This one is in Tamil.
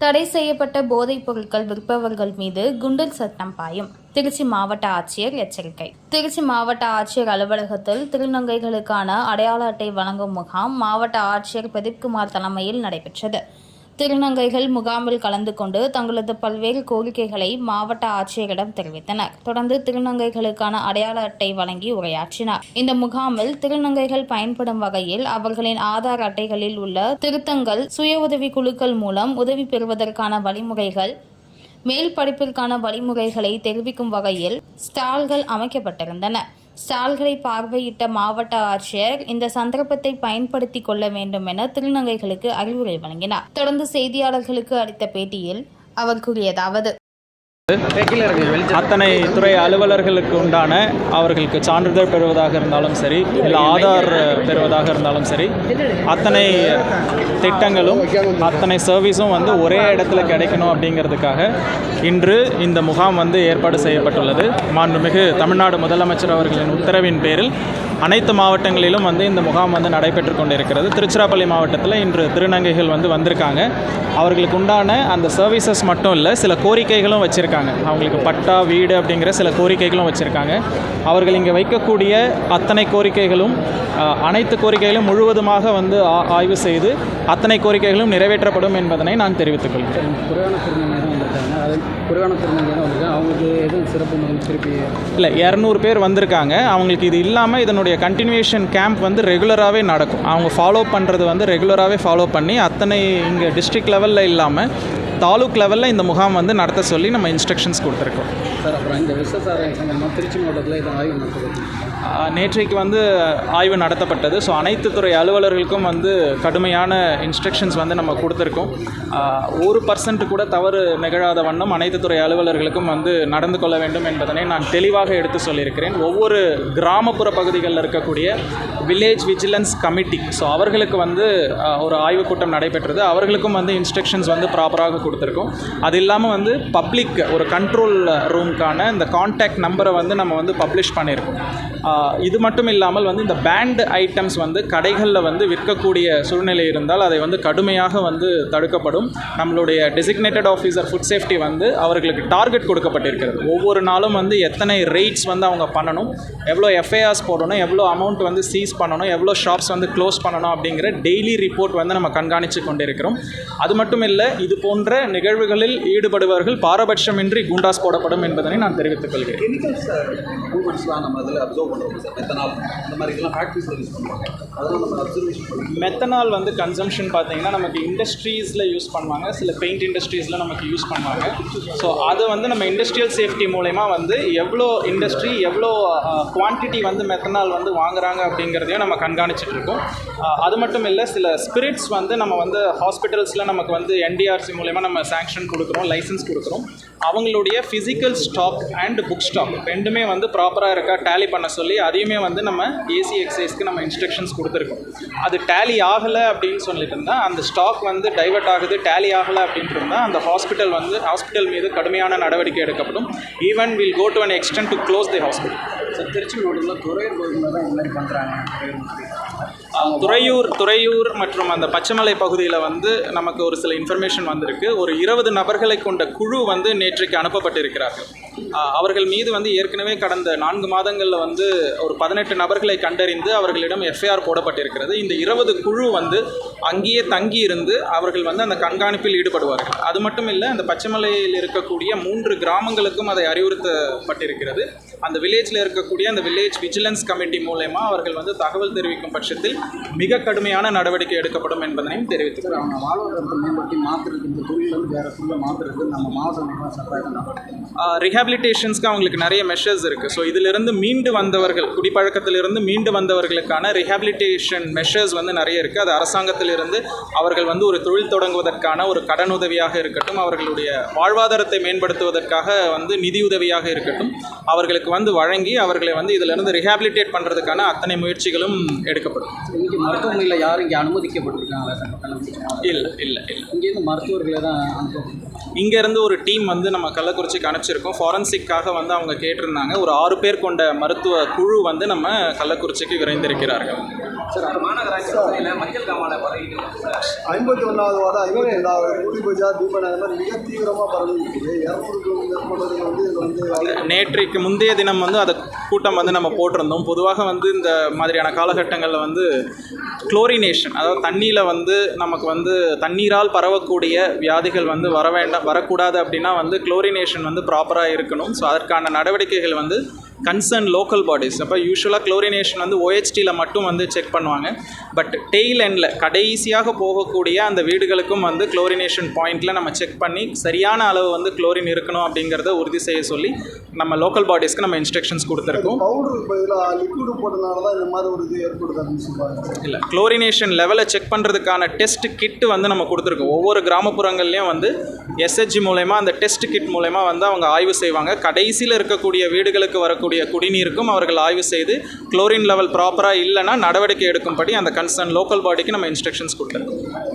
தடை செய்யப்பட்ட போதைப் பொருட்கள் விற்பவர்கள் மீது குண்டல் சட்டம் பாயும். திருச்சி மாவட்ட ஆட்சியர் எச்சரிக்கை. திருச்சி மாவட்ட ஆட்சியர் அலுவலகத்தில் திருநங்கைகளுக்கான அடையாள அட்டை வழங்கும் முகாம் மாவட்ட ஆட்சியர் பிரதீப்குமார் தலைமையில் நடைபெற்றது. திருநங்கைகள் முகாமில் கலந்து கொண்டு தங்களது பல்வேறு கோரிக்கைகளை மாவட்ட ஆட்சியரிடம் தெரிவித்தனர். தொடர்ந்து திருநங்கைகளுக்கான அடையாள அட்டை வழங்கி உரையாற்றினார். இந்த முகாமில் திருநங்கைகள் பயன்படும் வகையில் அவர்களின் ஆதார் அட்டைகளில் உள்ள திருத்தங்கள் சுய உதவி குழுக்கள் மூலம் உதவி பெறுவதற்கான வழிமுறைகள் மேல் படிப்பிற்கான வழிமுறைகளை தெரிவிக்கும் வகையில் ஸ்டால்கள் அமைக்கப்பட்டிருந்தன. ஸ்டால்களை பார்வையிட்ட மாவட்ட ஆட்சியர் இந்த சந்தர்ப்பத்தை பயன்படுத்திக் கொள்ள வேண்டும் என திருநங்கைகளுக்கு அறிவுரை வழங்கினார். தொடர்ந்து செய்தியாளர்களுக்கு அளித்த பேட்டியில் அவர் கூறியதாவது அத்தனை துறை அலுவலர்களுக்கு உண்டான அவர்களுக்கு சான்றிதழ் பெறுவதாக இருந்தாலும் சரி இல்லை ஆதார் பெறுவதாக இருந்தாலும் சரி அத்தனை திட்டங்களும் அத்தனை சர்வீஸும் வந்து ஒரே இடத்துல கிடைக்கணும் அப்படிங்கிறதுக்காக இன்று இந்த முகாம் வந்து ஏற்பாடு செய்யப்பட்டுள்ளது. மாண்புமிகு தமிழ்நாடு முதலமைச்சர் அவர்களின் உத்தரவின் பேரில் அனைத்து மாவட்டங்களிலும் வந்து இந்த முகாம் வந்து நடைபெற்று கொண்டிருக்கிறது. திருச்சிராப்பள்ளி மாவட்டத்தில் இன்று திருநங்கைகள் வந்து வந்திருக்காங்க. அவர்களுக்கு உண்டான அந்த சர்வீசஸ் மட்டும் இல்லை சில கோரிக்கைகளும் வச்சுருக்காங்க. அவங்களுக்கு பட்டா வீடு அப்படிங்கிற சில கோரிக்கைகளும் வச்சுருக்காங்க. அவர்கள் இங்கே வைக்கக்கூடிய அத்தனை கோரிக்கைகளும் அனைத்து கோரிக்கைகளும் முழுவதுமாக வந்து ஆய்வு செய்து அத்தனை கோரிக்கைகளும் நிறைவேற்றப்படும் என்பதனை நான் தெரிவித்துக் கொள்கிறேன். அவங்களுக்கு எதுவும் சிறப்பு இல்லை இரநூறு பேர் வந்திருக்காங்க. அவங்களுக்கு இது இல்லாமல் இதனுடைய கண்டினியூஷன் கேம்ப் வந்து ரெகுலராகவே நடக்கும். அவங்க ஃபாலோ பண்ணுறது வந்து ரெகுலராகவே ஃபாலோ பண்ணி அத்தனை இங்கே டிஸ்ட்ரிக்ட் லெவலில் இல்லாமல் தாலுக் லெவலில் இந்த முகாம் வந்து நடத்த சொல்லி நம்ம இன்ஸ்ட்ரக்ஷன்ஸ் கொடுத்துருக்கோம். சார் அப்புறம் இந்த விசசார சங்கமாக திருச்சி மாவட்டத்தில் இதை ஆய்வு நடத்தப்பட்டது. நேற்றைக்கு வந்து ஆய்வு நடத்தப்பட்டது. ஸோ அனைத்து துறை அலுவலர்களுக்கும் வந்து கடுமையான இன்ஸ்ட்ரக்ஷன்ஸ் வந்து நம்ம கொடுத்துருக்கோம். ஒரு பர்சன்ட் கூட தவறு நிகழாத வண்ணம் அனைத்து துறை அலுவலர்களுக்கும் வந்து நடந்து கொள்ள வேண்டும் என்பதனை நான் தெளிவாக எடுத்து சொல்லியிருக்கிறேன். ஒவ்வொரு கிராமப்புற பகுதிகளில் இருக்கக்கூடிய வில்லேஜ் விஜிலன்ஸ் கமிட்டி ஸோ அவர்களுக்கு வந்து ஒரு ஆய்வுக் கூட்டம் நடைபெற்றது. அவர்களுக்கும் வந்து இன்ஸ்ட்ரக்ஷன்ஸ் வந்து ப்ராப்பராக கொடுத்துருக்கோம். அது இல்லாமல் வந்து பப்ளிக் ஒரு கண்ட்ரோல் ரூம் அவங்களுக்கான இந்த காண்டாக்ட் நம்பரை வந்து நம்ம வந்து பப்ளிஷ் பண்ணியிருக்கோம். இது மட்டும் இல்லாமல் வந்து இந்த பேண்ட் ஐட்டம்ஸ் வந்து கடைகளில் வந்து விற்கக்கூடிய சூழ்நிலை இருந்தால் அதை வந்து கடுமையாக வந்து தடுக்கப்படும். நம்மளுடைய டெசிக்னேட்டட் ஆஃபீஸர் ஃபுட் சேஃப்டி வந்து அவர்களுக்கு டார்கெட் கொடுக்கப்பட்டிருக்கிறது. ஒவ்வொரு நாளும் வந்து எத்தனை ரெய்ட்ஸ் வந்து அவங்க பண்ணணும் எவ்வளோ எஃப்ஐஆர்ஸ் போடணும் எவ்வளோ அமௌண்ட் வந்து சீஸ் பண்ணணும் எவ்வளோ ஷாப்ஸ் வந்து க்ளோஸ் பண்ணணும் அப்படிங்கிற டெய்லி ரிப்போர்ட் வந்து நம்ம கண்காணித்து கொண்டிருக்கிறோம். அது மட்டும் இல்லை இது போன்ற நிகழ்வுகளில் ஈடுபடுபவர்கள் பாரபட்சமின்றி குண்டாஸ் போடப்படும் என்பதனை நான் தெரிவித்துக் கொள்கிறேன். பண்ணுறோம் சார். மெத்தனால். இந்த மாதிரிலாம் ஃபேக்ட்ரிஸில் யூஸ் பண்ணுவாங்க. அதெல்லாம் நம்ம அப்சர்வேஷன் மெத்தனால் வந்து கன்சம்ஷன் பார்த்தீங்கன்னா நமக்கு இண்டஸ்ட்ரீஸில் யூஸ் பண்ணுவாங்க. சில பெயிண்ட் இண்டஸ்ட்ரீஸில் நமக்கு யூஸ் பண்ணுவாங்க. ஸோ அதை வந்து நம்ம இண்டஸ்ட்ரியல் சேஃப்டி மூலயமா வந்து எவ்வளோ இண்டஸ்ட்ரி எவ்வளோ குவான்டிட்டி வந்து மெத்தனால் வந்து வாங்குறாங்க அப்படிங்கிறதையும் நம்ம கண்காணிச்சிட்டு இருக்கோம் அது மட்டும் இல்லை சில ஸ்பிரிட்ஸ் வந்து நம்ம வந்து ஹாஸ்பிட்டல்ஸில் நமக்கு வந்து என்டிஆர்சி மூலயமா நம்ம சாங்ஷன் கொடுக்குறோம் லைசன்ஸ் கொடுக்குறோம். அவங்களுடைய physical stock and book stock ரெண்டுமே வந்து ப்ராப்பராக இருக்கா டேலி பண்ண சொல்லி அதையுமே வந்து நம்ம ஏசி எக்ஸைஸ்க்கு நம்ம இன்ஸ்ட்ரக்ஷன்ஸ் கொடுத்துருக்கோம். அது டேலி ஆகலை அப்படின்னு சொல்லிட்டு இருந்தால் அந்த ஸ்டாக் வந்து டைவர்ட் ஆகுது டேலி ஆகலை அப்படின்ட்டு இருந்தால் அந்த ஹாஸ்பிட்டல் வந்து ஹாஸ்பிட்டல் மீது கடுமையான நடவடிக்கை எடுக்கப்படும். Even will go to an extent to close the hospital sir Tiruchi மாவட்டத்தில் துறையூர் பகுதியில் தான் இந்த மாதிரி பண்ணுறாங்க துறையூர் துறையூர் மற்றும் அந்த பச்சைமலை பகுதியில் வந்து நமக்கு ஒரு சில இன்ஃபர்மேஷன் வந்திருக்கு. ஒரு இருபது நபர்களை கொண்ட குழு வந்து நேற்றைக்கு அனுப்பப்பட்டிருக்கிறார்கள். அவர்கள் மீது வந்து ஏற்கனவே கடந்த நான்கு மாதங்களில் வந்து ஒரு பதினெட்டு நபர்களை கண்டறிந்து அவர்களிடம் எஃப்ஐஆர் போடப்பட்டிருக்கிறது. இந்த இருபது குழு வந்து அங்கேயே தங்கி இருந்து அவர்கள் வந்து அந்த கண்காணிப்பில் ஈடுபடுவார்கள். அது மட்டும் இல்லை அந்த பச்சைமலையில் இருக்கக்கூடிய மூன்று கிராமங்களுக்கும் அதை அறிவுறுத்தப்பட்டிருக்கிறது. அந்த வில்லேஜில் இருக்கக்கூடிய அந்த வில்லேஜ் விஜிலன்ஸ் கமிட்டி மூலயமா அவர்கள் வந்து தகவல் தெரிவிக்கும் பட்சத்தில் மிக கடுமையான நடவடிக்கை எடுக்கப்படும் என்பதனையும் தெரிவித்துக் சார் அவங்க வாழ்வாதாரத்தை மேம்படுத்தி மாற்றுறதுக்கு இந்த தொழிலேருந்து வேறு ஃபுல்லாக மாற்றுறதுக்கு நம்ம மாவட்ட ரிஹாபிலிட்டேஷன்ஸ்க்கு அவங்களுக்கு நிறைய மெஷர்ஸ் இருக்குது ஸோ இதிலிருந்து மீண்டு வந்தவர்கள் குடிப்பழக்கத்திலிருந்து மீண்டு வந்தவர்களுக்கான ரிஹாபிலிட்டேஷன் மெஷர்ஸ் வந்து நிறைய இருக்குது அது அரசாங்கத்திலிருந்து அவர்கள் வந்து ஒரு தொழில் தொடங்குவதற்கான ஒரு கடனுதவியாக இருக்கட்டும் அவர்களுடைய வாழ்வாதாரத்தை மேம்படுத்துவதற்காக வந்து நிதியுதவியாக இருக்கட்டும் அவர்களுக்கு வந்து வழங்கி அவர்களை வந்து இதிலிருந்து ரிஹாபிலிட்டேட் பண்ணுறதுக்கான அத்தனை முயற்சிகளும் எடுக்கப்படும். இங்கே மருத்துவமனையில் யாரும் இங்கே அனுமதிக்கப்பட்டிருக்காங்களா இல்லை இல்லை இல்லை. இங்கேருந்து மருத்துவர்களை தான் இங்கேருந்து ஒரு டீம் வந்து நம்ம கள்ளக்குறிச்சிக்கு அனுப்பிச்சிருக்கோம். ஃபாரன்சிக்காக வந்து அவங்க கேட்டிருந்தாங்க. ஒரு ஆறு பேர் கொண்ட மருத்துவ குழு வந்து நம்ம கள்ளக்குறிச்சிக்கு விரைந்திருக்கிறார்கள். ஐம்பத்தி ஒன்றாவது வார்டு ஐம்பத்தி ரெண்டாவது குடி பஜார் தீபநகர் மிக தீவிரமாக பரவி இருக்குது வந்து நேற்றைக்கு முந்தைய தினம் வந்து அதை கூட்டம் வந்து நம்ம போட்டிருந்தோம். பொதுவாக வந்து இந்த மாதிரியான காலகட்டங்களில் வந்து குளோரினேஷன் அதாவது தண்ணியில் வந்து நமக்கு வந்து தண்ணீரால் பரவக்கூடிய வியாதிகள் வந்து வர வேண்டாம் வரக்கூடாது அப்படின்னா வந்து குளோரினேஷன் வந்து ப்ராப்பராக இருக்கணும். ஸோ அதற்கான நடவடிக்கைகள் வந்து கன்சர்ன் லோக்கல் பாடிஸ். அப்போ யூஸ்வலாக குளோரினேஷன் வந்து OHT-ல மட்டும் வந்து செக் பண்ணுவாங்க. பட் டெய்ல் எண்டில் கடைசியாக போகக்கூடிய அந்த வீடுகளுக்கும் வந்து குளோரினேஷன் பாயிண்டில் நம்ம செக் பண்ணி சரியான அளவு வந்து குளோரின் இருக்கணும் அப்படிங்கிறத உறுதி செய்ய சொல்லி நம்ம லோக்கல் பாடிஸ்க்கு நம்ம இன்ஸ்ட்ரக்ஷன்ஸ் கொடுத்துருக்கோம். இல்லை குளோரினேஷன் லெவலை செக் பண்ணுறதுக்கான டெஸ்ட் கிட்டு வந்து நம்ம கொடுத்துருக்கோம். ஒவ்வொரு கிராமப்புறங்கள்லையும் வந்து எஸ்ஹெச்ஜி மூலயமா அந்த டெஸ்ட் கிட் மூலயமா வந்து அவங்க ஆய்வு செய்வாங்க. கடைசியில் இருக்கக்கூடிய வீடுகளுக்கு வரக்கூடிய குடிநீருக்கும் அவர்கள் ஆய்வு செய்து குளோரின் லெவல் ப்ராப்பராக இல்லைன்னா நடவடிக்கை எடுக்கும்படி அந்த கன்சர்ன் லோக்கல் பாடிக்கு நம்ம இன்ஸ்ட்ரக்ஷன்ஸ் கொடுத்துருக்கோம்.